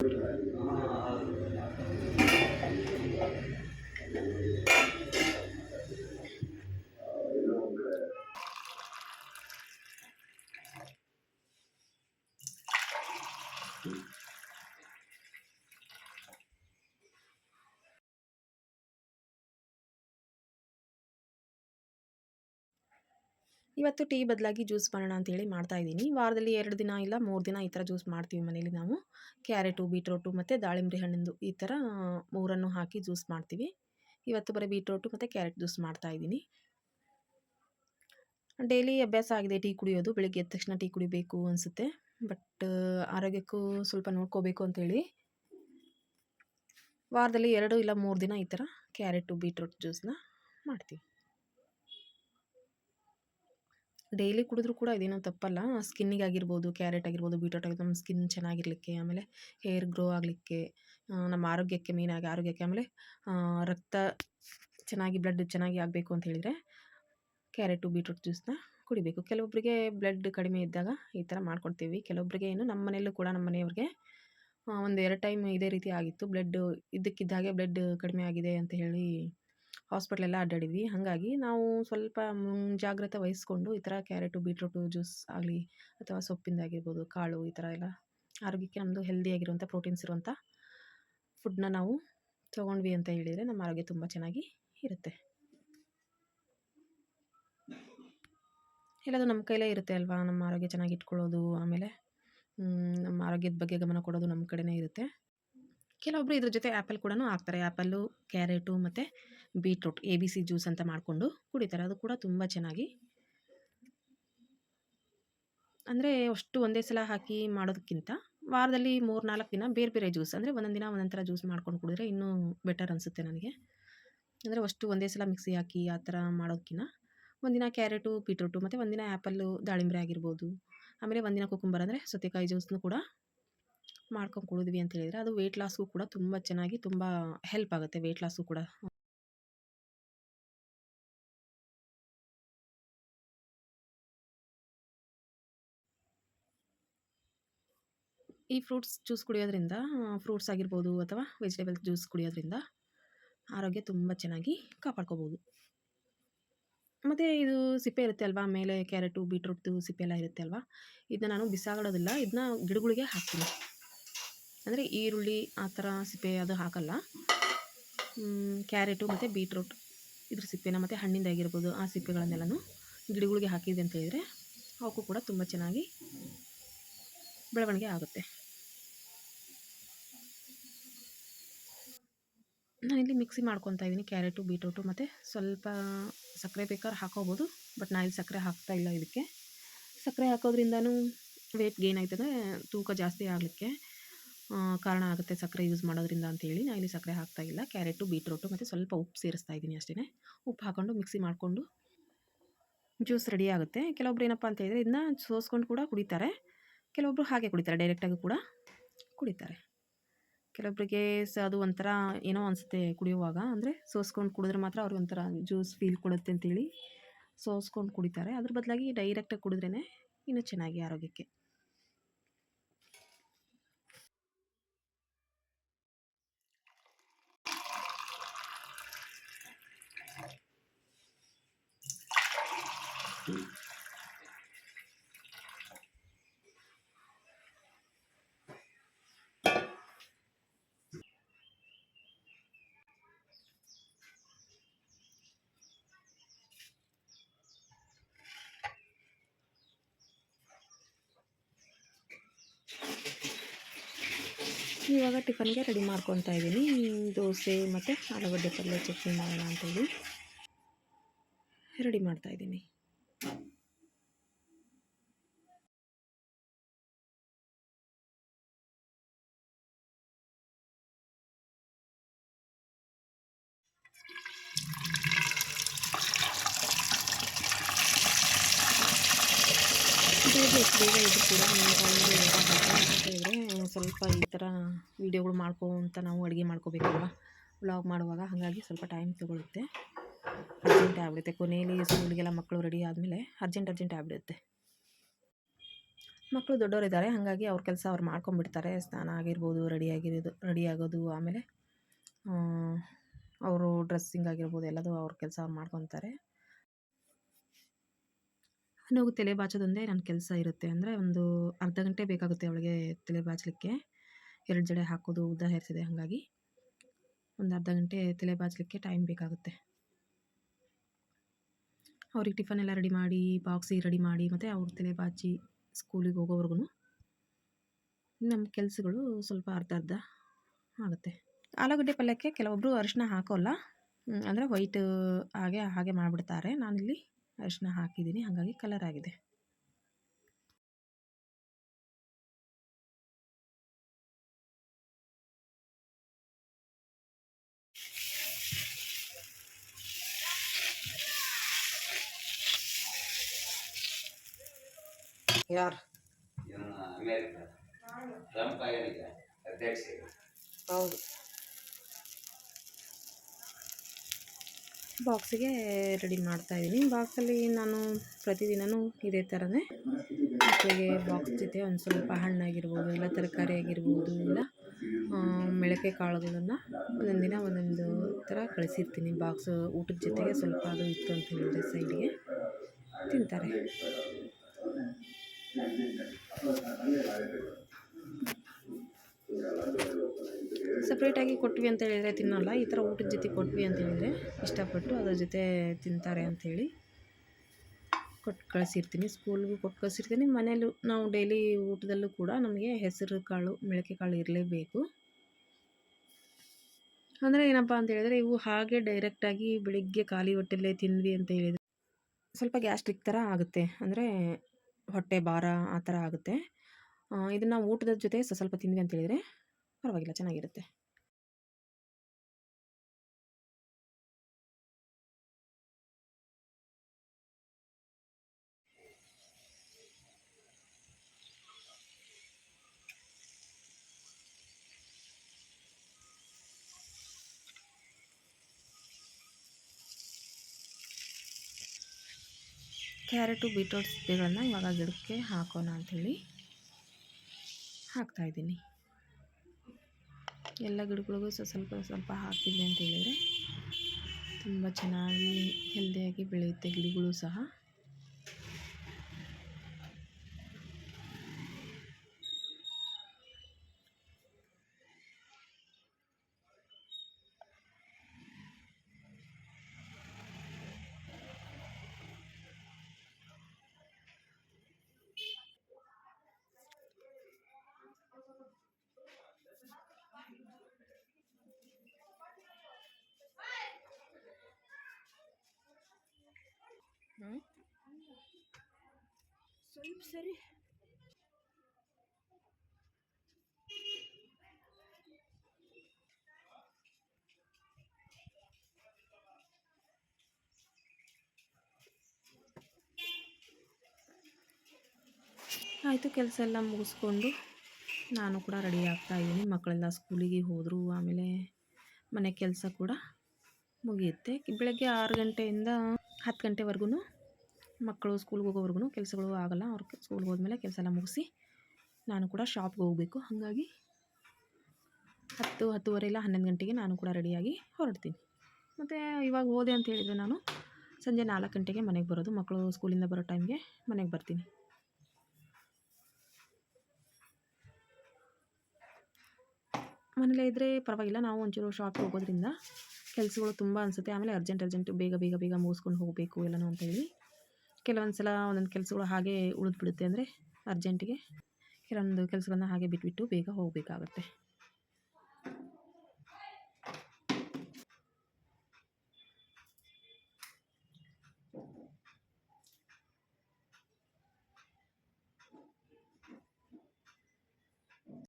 Good night. ಇವತ್ತು tea ಬದಲಾಗಿ juice ಮಾಡೋಣ ಅಂತೇಳಿ ಮಾಡ್ತಾಯಿದ್ದೀನಿ ವಾರದಲ್ಲಿ ಎರಡು ದಿನ ಇಲ್ಲ, ಮೂರು ದಿನ ಈ ಥರ ಜ್ಯೂಸ್ ಮಾಡ್ತೀವಿ ಮನೇಲಿ ನಾವು. ಕ್ಯಾರೆಟು, ಬೀಟ್ರೋಟು ಮತ್ತು ದಾಳಿಂಬೆ ಹಣ್ಣಿಂದು ಈ ಥರ ಮೂರನ್ನು ಹಾಕಿ ಜ್ಯೂಸ್ ಮಾಡ್ತೀವಿ. ಇವತ್ತು ಬರೀ ಬೀಟ್ರೋಟು ಮತ್ತು ಕ್ಯಾರೆಟ್ ಜ್ಯೂಸ್ ಮಾಡ್ತಾಯಿದ್ದೀನಿ ಡೈಲಿ ಅಭ್ಯಾಸ ಆಗಿದೆ ಟೀ ಕುಡಿಯೋದು, ಬೆಳಿಗ್ಗೆ ಎದ್ದ ತಕ್ಷಣ ಟೀ ಕುಡಿಬೇಕು ಅನಿಸುತ್ತೆ. ಬಟ್, ಆರೋಗ್ಯಕ್ಕೂ ಸ್ವಲ್ಪ ನೋಡ್ಕೋಬೇಕು ಅಂತೇಳಿ. ವಾರದಲ್ಲಿ ಎರಡು ಇಲ್ಲ, ಮೂರು ದಿನ ಈ ಥರ ಕ್ಯಾರೆಟು, ಬೀಟ್ರೋಟ್ ಜ್ಯೂಸನ್ನ ಮಾಡ್ತೀವಿ. ಡೈಲಿ ಕುಡಿದ್ರೂ ಕೂಡ ಇದೇನೋ ತಪ್ಪಲ್ಲ. ಸ್ಕಿನ್ನಿಗೆ ಆಗಿರ್ಬೋದು, ಕ್ಯಾರೆಟ್ ಆಗಿರ್ಬೋದು, ಬೀಟ್ರೋಟ್ ಆಗಿರ್ಬೋದು, ನಮ್ಮ ಸ್ಕಿನ್ ಚೆನ್ನಾಗಿರಲಿಕ್ಕೆ, ಆಮೇಲೆ ಹೇರ್ ಗ್ರೋ ಆಗಲಿಕ್ಕೆ ನಮ್ಮ ಆರೋಗ್ಯಕ್ಕೆ ಮೇಯ್ನಾಗಿ ಆರೋಗ್ಯಕ್ಕೆ, ಆಮೇಲೆ ರಕ್ತ ಚೆನ್ನಾಗಿ ಬ್ಲಡ್ ಚೆನ್ನಾಗಿ ಆಗಬೇಕು ಅಂತ ಹೇಳಿದರೆ ಕ್ಯಾರೆಟು, ಬೀಟ್ರೂಟ್ ಜ್ಯೂಸನ್ನ ಕುಡಿಬೇಕು. ಕೆಲವೊಬ್ಬರಿಗೆ ಬ್ಲಡ್ ಕಡಿಮೆ ಇದ್ದಾಗ ಈ ಥರ ಮಾಡ್ಕೊಡ್ತೀವಿ. ಕೆಲವೊಬ್ಬರಿಗೆ ಏನು, ನಮ್ಮ ಮನೆಯಲ್ಲೂ ಕೂಡ ನಮ್ಮ ಮನೆಯವ್ರಿಗೆ ಒಂದು ಎರಡು ಟೈಮ್ ಇದೇ ರೀತಿ ಆಗಿತ್ತು. ಬ್ಲಡ್ ಇದ್ದಕ್ಕಿದ್ದಾಗೆ ಬ್ಲಡ್ ಕಡಿಮೆ ಆಗಿದೆ ಅಂತ ಹೇಳಿ ಹಾಸ್ಪಿಟ್ಲೆಲ್ಲ ಅಡ್ಡಾಡಿದ್ವಿ. ಹಾಗಾಗಿ ನಾವು ಸ್ವಲ್ಪ ಮುಂಜಾಗ್ರತೆ ವಹಿಸ್ಕೊಂಡು ಈ ಥರ ಕ್ಯಾರೆಟು, ಬೀಟ್ರೂಟು ಜ್ಯೂಸ್ ಆಗಲಿ ಅಥವಾ ಸೊಪ್ಪಿಂದಾಗಿರ್ಬೋದು ಕಾಳು ಈ ಥರ ಎಲ್ಲ ಆರೋಗ್ಯಕ್ಕೆ ನಮ್ಮದು ಹೆಲ್ದಿಯಾಗಿರುವಂಥ ಪ್ರೋಟೀನ್ಸ್ ಇರುವಂಥ ಫುಡ್ನ ನಾವು ತೊಗೊಂಡ್ವಿ ಅಂತ ಹೇಳಿದರೆ ನಮ್ಮ ಆರೋಗ್ಯ ತುಂಬ ಚೆನ್ನಾಗಿ ಇರುತ್ತೆ. ಎಲ್ಲದು ನಮ್ಮ ಕೈಲೇ ಇರುತ್ತೆ ಅಲ್ವಾ? ನಮ್ಮ ಆರೋಗ್ಯ ಚೆನ್ನಾಗಿ ಇಟ್ಕೊಳ್ಳೋದು, ಆಮೇಲೆ ನಮ್ಮ ಆರೋಗ್ಯದ ಬಗ್ಗೆ ಗಮನ ಕೊಡೋದು ನಮ್ಮ ಕಡೆನೇ ಇರುತ್ತೆ. ಕೆಲವೊಬ್ಬರು ಇದ್ರ ಜೊತೆ ಆ್ಯಪಲ್ ಕೂಡ ಹಾಕ್ತಾರೆ. ಆ್ಯಪಲ್ಲು, ಕ್ಯಾರೆಟು ಮತ್ತು beetroot, A B C juice ಅಂತ ಮಾಡಿಕೊಂಡು ಕುಡಿತಾರೆ. ಅದು ಕೂಡ ತುಂಬ ಚೆನ್ನಾಗಿ ಅಂದರೆ ಅಷ್ಟು ಒಂದೇ ಸಲ ಹಾಕಿ ಮಾಡೋದಕ್ಕಿಂತ ವಾರದಲ್ಲಿ ಮೂರು ನಾಲ್ಕು ದಿನ ಬೇರೆ ಬೇರೆ ಜ್ಯೂಸ್ ಅಂದರೆ ಒಂದೊಂದು ದಿನ ಒಂದೊಂದು ಥರ ಜ್ಯೂಸ್ ಮಾಡ್ಕೊಂಡು ಕುಡಿದ್ರೆ ಇನ್ನೂ ಬೆಟರ್ ಅನಿಸುತ್ತೆ ನನಗೆ. ಅಂದರೆ ಅಷ್ಟು ಒಂದೇ ಸಲ ಮಿಕ್ಸಿ ಹಾಕಿ ಆ ಥರ ಮಾಡೋದಕ್ಕಿಂತ ಒಂದಿನ ಕ್ಯಾರೆಟು, ಬೀಟ್ರೂಟು ಮತ್ತು ಒಂದಿನ ಆ್ಯಪಲ್ಲು ದಾಳಿಂಬೆ ಆಗಿರ್ಬೋದು. ಆಮೇಲೆ ಒಂದಿನ ಕುಕುಂಬರ್ ಅಂದರೆ ಸೌತೆಕಾಯಿ ಜ್ಯೂಸ್ನು ಕೂಡ ಮಾಡ್ಕೊಂಡು ಕುಡಿದ್ವಿ ಅಂತ ಹೇಳಿದರೆ, ಅದು ವೆಯ್ಟ್ ಲಾಸ್ಗೂ ಕೂಡ ತುಂಬ ಚೆನ್ನಾಗಿ ತುಂಬ ಹೆಲ್ಪ್ ಆಗುತ್ತೆ ವೆಯ್ಟ್ ಲಾಸ್ಗೂ ಕೂಡ. ಈ ಫ್ರೂಟ್ಸ್ ಜ್ಯೂಸ್ ಕುಡಿಯೋದ್ರಿಂದ ಫ್ರೂಟ್ಸ್ ಆಗಿರ್ಬೋದು ಅಥವಾ ವೆಜಿಟೇಬಲ್ಸ್ ಜ್ಯೂಸ್ ಕುಡಿಯೋದ್ರಿಂದ ಆರೋಗ್ಯ ತುಂಬ ಚೆನ್ನಾಗಿ ಕಾಪಾಡ್ಕೋಬೋದು. ಮತ್ತು ಇದು ಸಿಪ್ಪೆ ಇರುತ್ತೆ ಅಲ್ವಾ, ಮೇಲೆ ಕ್ಯಾರೆಟು ಬೀಟ್ರೂಟ್ದು ಸಿಪ್ಪೆ ಎಲ್ಲ ಇರುತ್ತೆ ಅಲ್ವಾ, ಇದನ್ನ ನಾನು ಬಿಸಾಗಡೋದಿಲ್ಲ ಇದನ್ನ ಗಿಡಗಳಿಗೆ ಹಾಕ್ತೀನಿ. ಅಂದರೆ ಈರುಳ್ಳಿ ಆ ಥರ ಸಿಪ್ಪೆ ಅದು ಹಾಕಲ್ಲ. ಕ್ಯಾರೆಟು ಮತ್ತು ಬೀಟ್ರೂಟ್ ಇದ್ರ ಸಿಪ್ಪೆನ ಮತ್ತು ಹಣ್ಣಿಂದಾಗಿರ್ಬೋದು ಆ ಸಿಪ್ಪೆಗಳನ್ನೆಲ್ಲನೂ ಗಿಡಗಳಿಗೆ ಹಾಕಿದೆ ಅಂತ ಹೇಳಿದರೆ ಅವಕ್ಕೂ ಕೂಡ ತುಂಬ ಚೆನ್ನಾಗಿ ಬೆಳವಣಿಗೆ ಆಗುತ್ತೆ. ನಾನಿಲ್ಲಿ ಮಿಕ್ಸಿ ಮಾಡ್ಕೊತಾ ಇದ್ದೀನಿ ಕ್ಯಾರೆಟು, ಬೀಟ್ರೂಟು ಮತ್ತು ಸ್ವಲ್ಪ ಸಕ್ಕರೆ ಬೇಕಾದ್ರೆ ಹಾಕೋಬೋದು, ಬಟ್ ನಾನು ಇಲ್ಲಿ ಸಕ್ಕರೆ ಹಾಕ್ತಾ ಇಲ್ಲ ಇದಕ್ಕೆ. ಸಕ್ಕರೆ ಹಾಕೋದ್ರಿಂದನೂ ವೇಟ್ ಗೇನ್ ಆಯ್ತದೆ, ತೂಕ ಜಾಸ್ತಿ ಆಗಲಿಕ್ಕೆ. ಕಾರಣ ಆಗುತ್ತೆ ಸಕ್ಕರೆ ಯೂಸ್ ಮಾಡೋದ್ರಿಂದ ಅಂತೇಳಿ ನಾನು ಇಲ್ಲಿ ಸಕ್ಕರೆ ಹಾಕ್ತಾ ಇಲ್ಲ. ಕ್ಯಾರೆಟು, ಬೀಟ್ರೋಟು ಮತ್ತು ಸ್ವಲ್ಪ ಉಪ್ಪು ಸೇರಿಸ್ತಾ ಇದ್ದೀನಿ ಅಷ್ಟೇ ಉಪ್ಪು ಹಾಕ್ಕೊಂಡು ಮಿಕ್ಸಿ ಮಾಡಿಕೊಂಡು ಜ್ಯೂಸ್ ರೆಡಿ ಆಗುತ್ತೆ. ಕೆಲವೊಬ್ರು ಏನಪ್ಪ ಅಂತ ಹೇಳಿದರೆ ಇದನ್ನ ಸೋಸ್ಕೊಂಡು ಕೂಡ ಕುಡಿತಾರೆ. ಕೆಲವೊಬ್ರು ಹಾಗೆ ಕುಡಿತಾರೆ ಡೈರೆಕ್ಟಾಗಿ ಕೂಡ ಕುಡಿತಾರೆ. ಕೆಲವೊಬ್ಬರಿಗೆ ಸ ಅದು ಒಂಥರ ಏನೋ ಅನಿಸುತ್ತೆ ಕುಡಿಯುವಾಗ. ಅಂದರೆ ಸೋಸ್ಕೊಂಡು ಕುಡಿದ್ರೆ ಮಾತ್ರ ಅವ್ರಿಗೆ ಒಂಥರ ಜ್ಯೂಸ್ ಫೀಲ್ ಕೊಡುತ್ತೆ ಅಂತೇಳಿ ಸೋಸ್ಕೊಂಡು ಕುಡಿತಾರೆ. ಅದ್ರ ಬದಲಾಗಿ ಡೈರೆಕ್ಟಾಗಿ ಕುಡಿದ್ರೇ ಇನ್ನೂ ಚೆನ್ನಾಗಿ ಆರೋಗ್ಯಕ್ಕೆ ಇವಾಗ ಟಿಫನ್ಗೆ ರೆಡಿ ಮಾಡ್ಕೊತಾ ಇದ್ದೀನಿ ದೋಸೆ ಮತ್ತು ಆಲೂಗಡ್ಡೆ ಪಲ್ಯ ಚಟ್ನಿ ಮಾಡೋಣ ಅಂತೇಳಿ ರೆಡಿ ಮಾಡ್ತಾ ಇದ್ದೀನಿ ಬೇಗ ಇದು ಕೂಡ ಸ್ವಲ್ಪ ಈ ಥರ ವೀಡಿಯೋಗಳು ಮಾಡ್ಕೊತ ನಾವು ಅಡುಗೆ ಮಾಡ್ಕೋಬೇಕಲ್ವ? ವ್ಲಾಗ್ ಮಾಡುವಾಗ ಹಾಗಾಗಿ ಸ್ವಲ್ಪ ಟೈಮ್ ತೊಗೊಳುತ್ತೆ. ಅರ್ಜೆಂಟ್ ಆಗಿಬಿಡುತ್ತೆ. ಕೊನೆಯಲ್ಲಿ ಸ್ಕೂಲಿಗೆಲ್ಲ ಮಕ್ಕಳು ರೆಡಿ ಆದಮೇಲೆ ಅರ್ಜೆಂಟ್ ಅರ್ಜೆಂಟ್ ಆಗಿಬಿಡುತ್ತೆ. ಮಕ್ಕಳು ದೊಡ್ಡವರಿದ್ದಾರೆ ಹಾಗಾಗಿ ಅವ್ರ ಕೆಲಸ ಅವ್ರು ಮಾಡ್ಕೊಂಡ್ಬಿಡ್ತಾರೆ. ಸ್ನಾನ ಆಗಿರ್ಬೋದು ರೆಡಿ ಆಗಿರೋದು ರೆಡಿ ಆಗೋದು ಆಮೇಲೆ ಅವರು ಡ್ರೆಸ್ಸಿಂಗ್ ಆಗಿರ್ಬೋದು, ಎಲ್ಲದೂ ಅವ್ರ ಕೆಲಸ ಅವ್ರು ಮಾಡ್ಕೊತಾರೆ. ನಾವು ತಲೆ ಬಾಚೋದೊಂದೇ ನನ್ನ ಕೆಲಸ ಇರುತ್ತೆ. ಅಂದರೆ ಒಂದು ಅರ್ಧ ಗಂಟೆ ಬೇಕಾಗುತ್ತೆ ಅವಳಿಗೆ ತಲೆ ಬಾಚಲಿಕ್ಕೆ. ಎರಡು ಜಡೆ ಹಾಕೋದು, ಉದ್ದ ಹೇರಿಸಿದೆ ಹಾಗಾಗಿ. ಒಂದು ಅರ್ಧ ಗಂಟೆ ತಲೆ ಬಾಚಲಿಕ್ಕೆ ಟೈಮ್ ಬೇಕಾಗುತ್ತೆ. ಅವ್ರಿಗೆ ಟಿಫನ್ ಎಲ್ಲ ರೆಡಿ ಮಾಡಿ ಬಾಕ್ಸಿಗೆ ರೆಡಿ ಮಾಡಿ, ಮತ್ತು ಅವ್ರ ತಲೆ ಬಾಚಿ ಸ್ಕೂಲಿಗೆ ಹೋಗೋವರೆಗೂ ನಮ್ಮ ಕೆಲಸಗಳು ಸ್ವಲ್ಪ ಅರ್ಧ ಅರ್ಧ ಆಗುತ್ತೆ. ಆಲೂಗಡ್ಡೆ ಪಲ್ಯಕ್ಕೆ ಕೆಲವೊಬ್ಬರು ಅರಿಶಿನ ಹಾಕೋಲ್ಲ. ಅಂದರೆ ವೈಟ್ ಹಾಗೆ ಹಾಗೆ ಮಾಡಿಬಿಡ್ತಾರೆ. ನಾನಿಲ್ಲಿ ಅರಿಶಿನ ಹಾಕಿದ್ದೀನಿ ಹಾಗಾಗಿ ಕಲರ್ ಆಗಿದೆ. ಯಾರು? ಅಮೇರಿಕ ಟ್ರಂಪ್ ಅಧ್ಯಕ್ಷ. ಹೌದು. ಬಾಕ್ಸಿಗೆ ರೆಡಿ ಮಾಡ್ತಾ ಇದ್ದೀನಿ. ಬಾಕ್ಸಲ್ಲಿ ನಾನು ಪ್ರತಿದಿನವೂ ಇದೇ ಥರನೇ ಮಕ್ಕಳಿಗೆ ಬಾಕ್ಸ್ ಜೊತೆ ಒಂದು ಸ್ವಲ್ಪ ಹಣ್ಣಾಗಿರ್ಬೋದು, ಇಲ್ಲ ತರಕಾರಿ ಆಗಿರ್ಬೋದು, ಇಲ್ಲ ಮೆಳಕೆ ಮೊಳಕೆ ಕಾಳುಗಳನ್ನು ಒಂದೊಂದು ದಿನ ಒಂದೊಂದು ಥರ ಕಳಿಸಿರ್ತೀನಿ. ಬಾಕ್ಸ್ ಊಟದ ಜೊತೆಗೆ ಸ್ವಲ್ಪ ಅದು ಇತ್ತು ಅಂತ ಹೇಳಿದ್ರೆ ಸೈಡಿಗೆ ತಿಂತಾರೆ. ಸಪ್ರೇಟಾಗಿ ಕೊಟ್ವಿ ಅಂತ ಹೇಳಿದರೆ ತಿನ್ನಲ್ಲ, ಈ ಥರ ಊಟದ ಜೊತೆ ಕೊಟ್ವಿ ಅಂತ ಹೇಳಿದರೆ ಇಷ್ಟಪಟ್ಟು ಅದ್ರ ಜೊತೆ ತಿಂತಾರೆ ಅಂಥೇಳಿ ಕೊಟ್ಟು ಕಳಿಸಿರ್ತೀನಿ, ಸ್ಕೂಲ್ಗೂ ಕೊಟ್ಟು ಕಳಿಸಿರ್ತೀನಿ. ಮನೇಲೂ ನಾವು ಡೈಲಿ ಊಟದಲ್ಲೂ ಕೂಡ ನಮಗೆ ಹೆಸರು ಕಾಳು ಮೊಳಕೆ ಕಾಳು ಇರಲೇಬೇಕು. ಅಂದರೆ ಏನಪ್ಪ ಅಂತ ಹೇಳಿದರೆ ಇವು ಹಾಗೆ ಡೈರೆಕ್ಟಾಗಿ ಬೆಳಿಗ್ಗೆ ಖಾಲಿ ಹೊಟ್ಟೆಲ್ಲೇ ತಿಂದ್ವಿ ಅಂತ ಹೇಳಿದರೆ ಸ್ವಲ್ಪ ಗ್ಯಾಸ್ಟ್ರಿಕ್ ಥರ ಆಗುತ್ತೆ. ಅಂದರೆ ಹೊಟ್ಟೆ ಭಾರ ಆ ಥರ ಆಗುತ್ತೆ. ಇದನ್ನು ಊಟದ ಜೊತೆ ಸ್ವಲ್ಪ ತಿನ್ವಿ ಅಂತ ಹೇಳಿದರೆ ಪರವಾಗಿಲ್ಲ, ಚೆನ್ನಾಗಿರುತ್ತೆ. ಕ್ಯಾರೆಟು ಬೀಟ್ರೋಟ್ ಸಿಪ್ಪೆಗಳನ್ನು ಇವಾಗ ಗಿಡಕ್ಕೆ ಹಾಕೋಣ ಅಂಥೇಳಿ ಹಾಕ್ತಾಯಿದ್ದೀನಿ ಎಲ್ಲ ಗಿಡಗಳಿಗೂ ಸ್ವಲ್ಪ ಸ್ವಲ್ಪ ಹಾಕಿದ್ದೆ ಅಂತ ಹೇಳಿದರೆ ತುಂಬ ಚೆನ್ನಾಗಿ ಹೆಲ್ದಿಯಾಗಿ ಬೆಳೆಯುತ್ತೆ ಗಿಡಗಳು ಸಹ. ಸ್ವಲ್ಪ ಸರಿ ಆಯಿತು, ಕೆಲಸ ಎಲ್ಲ ಮುಗಿಸ್ಕೊಂಡು ನಾನು ಕೂಡ ರೆಡಿ ಆಗ್ತಾ ಇದ್ದೀನಿ. ಮಕ್ಕಳೆಲ್ಲ ಸ್ಕೂಲಿಗೆ ಹೋದರು, ಆಮೇಲೆ ಮನೆ ಕೆಲಸ ಕೂಡ ಮುಗಿಯುತ್ತೆ. ಬೆಳಗ್ಗೆ ಆರು ಗಂಟೆಯಿಂದ ಹತ್ತು ಗಂಟೆವರೆಗೂ ಮಕ್ಕಳು ಸ್ಕೂಲ್ಗೆ ಹೋಗೋವರೆಗೂ ಕೆಲಸಗಳು ಆಗೋಲ್ಲ ಅವ್ರಿಗೆ ಸ್ಕೂಲ್ಗೆ ಹೋದ್ಮೇಲೆ ಕೆಲಸ ಎಲ್ಲ ಮುಗಿಸಿ ನಾನು ಕೂಡ ಶಾಪ್ಗೆ ಹೋಗಬೇಕು. ಹಾಗಾಗಿ ಹತ್ತು, ಹತ್ತುವರೆ ಇಲ್ಲ ಹನ್ನೊಂದು ಗಂಟೆಗೆ ನಾನು ಕೂಡ ರೆಡಿಯಾಗಿ ಹೊರಡ್ತೀನಿ. ಮತ್ತು ಇವಾಗ ಹೋದೆ ಅಂತ ಹೇಳಿದರೆ ನಾನು ಸಂಜೆ ನಾಲ್ಕು ಗಂಟೆಗೆ ಮನೆಗೆ ಬರೋದು. ಮಕ್ಕಳು ಸ್ಕೂಲಿಂದ ಬರೋ ಟೈಮ್ಗೆ ಮನೆಗೆ ಬರ್ತೀನಿ. ಮನೇಲೇ ಇದ್ದರೆ ಪರವಾಗಿಲ್ಲ, ನಾವು ಒಂಚೂರು ಶಾಪ್ಗೆ ಹೋಗೋದ್ರಿಂದ ಕೆಲಸಗಳು ತುಂಬ ಅನಿಸುತ್ತೆ. ಆಮೇಲೆ ಅರ್ಜೆಂಟ್ ಅರ್ಜೆಂಟ್ ಬೇಗ ಬೇಗ ಬೇಗ ಮುಗಿಸ್ಕೊಂಡು ಹೋಗಬೇಕು ಎಲ್ಲನೂ ಅಂತೇಳಿ ಕೆಲವೊಂದು ಸಲ ಒಂದೊಂದು ಕೆಲಸಗಳು ಹಾಗೆ ಉಳಿದ್ಬಿಡುತ್ತೆ ಅಂದರೆ ಅರ್ಜೆಂಟಿಗೆ ಕೆಲವೊಂದು ಕೆಲಸಗಳನ್ನ ಹಾಗೆ ಬಿಟ್ಬಿಟ್ಟು ಬೇಗ ಹೋಗಬೇಕಾಗತ್ತೆ.